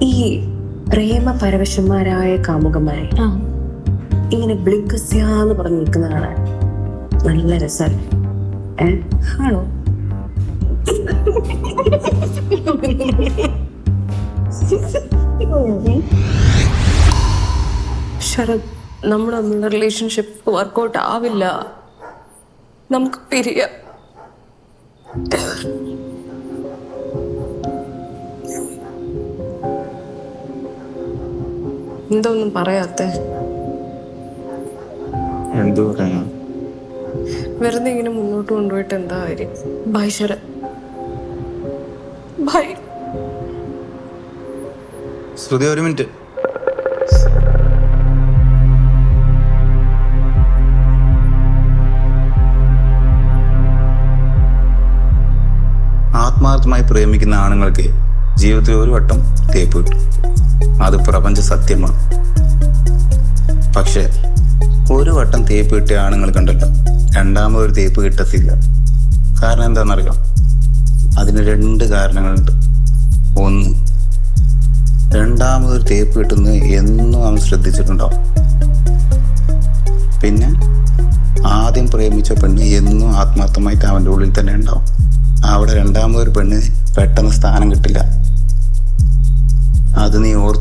ഈ പ്രേമ പരവശന്മാരായ കാമുകന്മാരെ ഇങ്ങനെ ബ്ലിങ്കസ്യാന്ന് പറഞ്ഞു നിൽക്കുന്ന കാണാൻ നല്ല രസമല്ലേ ഏ? ആണോ? ശരത് നമ്മളൊന്നും തമ്മിലുള്ള റിലേഷൻഷിപ്പ് വർക്കൗട്ട് ആവില്ല. നമുക്ക് പിരിയാം. എന്തൊന്നും പറയാത്ത? എന്തു പറയാ വെറുതെ ഇങ്ങനെ മുന്നോട്ട് കൊണ്ടുപോയിട്ട് എന്താ കാര്യം? ബൈ ശരത് ബൈ ശ്രുതി ഒരു മിനിറ്റ്. ആത്മാർത്ഥമായി പ്രേമിക്കുന്ന ആണുങ്ങൾക്ക് ജീവിതത്തിൽ ഒരു വട്ടം തേപ്പ് കിട്ടും. അത് പ്രപഞ്ച സത്യമാണ്. പക്ഷേ ഒരു വട്ടം തേപ്പ് കിട്ടിയ ആണുങ്ങൾ കണ്ടല്ലോ. രണ്ടാമതൊരു തേപ്പ് കിട്ടത്തില്ല. കാരണം എന്താണെന്നറിയാം? അതിന് രണ്ട് കാരണങ്ങളുണ്ട്. ഒന്ന് രണ്ടാമതൊരു തേപ്പ് കിട്ടുന്നത് എന്നും അവൻ ശ്രദ്ധിച്ചിട്ടുണ്ടാവും. പിന്നെ ആദ്യം പ്രേമിച്ച പെണ്ണ് എന്നും ആത്മാർത്ഥമായിട്ട് അവന്റെ ഉള്ളിൽ തന്നെ ഉണ്ടാവും. അവിടെ രണ്ടാമതൊരു പെണ്ണ് പെട്ടെന്ന് സ്ഥാനം കിട്ടില്ല. അത് നീ ഓർത്തു.